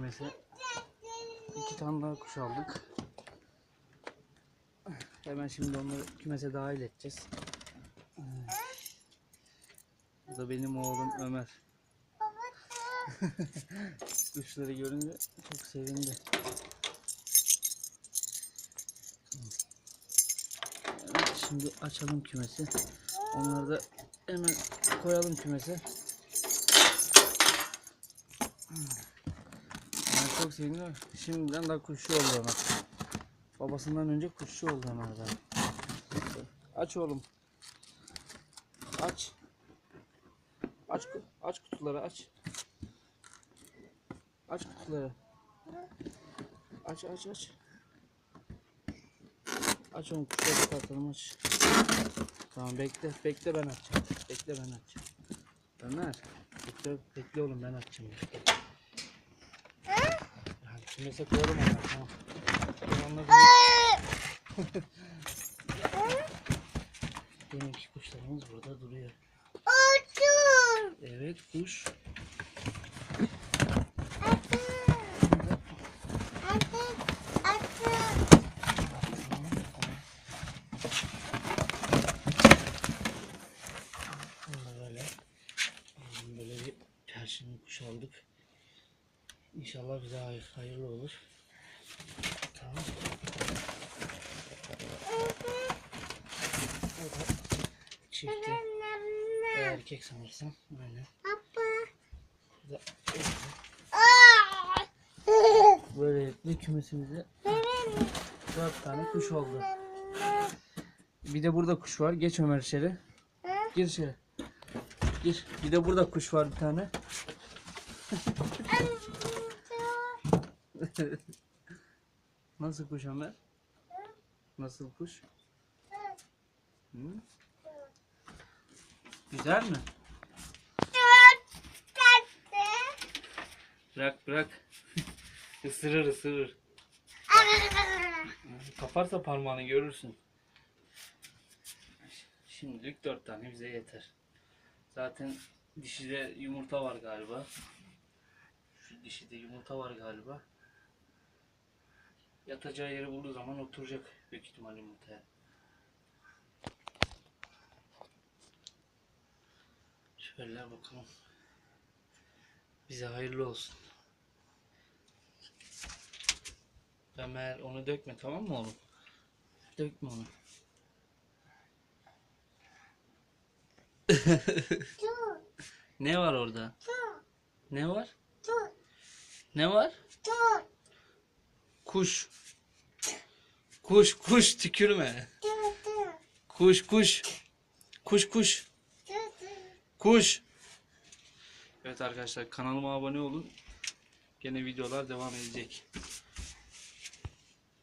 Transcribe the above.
Mesela iki tane daha kuş aldık. Hemen şimdi onları kümese dahil edeceğiz. Bu da benim oğlum Ömer. Kuşları görünce çok sevindi. Evet, şimdi açalım kümesi. Onları da hemen koyalım kümese. Ben çok sevindim. Şimdiden daha kuşçu oldu Ömer. Babasından önce kuşçu oldu Ömer daha. Aç oğlum. Aç. Aç, aç kutuları aç. Aç kutuları. Aç aç aç. Aç onu kuşları çıkartalım aç. Tamam bekle bekle ben açacağım. Bekle ben açacağım. Ömer bekle, bekle oğlum ben açacağım. Bekle. Yani kümese koyalım onları tamam. Ben onları- Benimki kuşlarımız burada duruyor. Evet kuş. Bunu böyle böyle bir kuş aldık. İnşallah bize hayır, hayırlı olur. Tamam. O da çifti. Erkek sanırsam. Aynen. Bu da Böylelikle kümesimizde dört tane kuş oldu. Bir de burada kuş var. Geç Ömer içeri. Gir içeri. Gir. Bir de burada kuş var bir tane. Nasıl kuş Ömer? Nasıl kuş? Hı? Güzel mi? Bırak bırak. Isırır ısırır. Kaparsa parmağını görürsün. Şimdilik dört tane bize yeter. Zaten dişide yumurta var galiba. Şu dişide yumurta var galiba. Yatacağı yeri bulduğu zaman oturacak büyük ihtimal yumurtaya. Şöyle bakalım. Bize hayırlı olsun. Ömer onu dökme tamam mı oğlum? Dökme onu. ne var orada? Ne var? Ne var? Kuş. Kuş kuş tükürme. Kuş kuş. Kuş kuş. Kuş. Evet arkadaşlar kanalıma abone olun. Gene videolar devam edecek.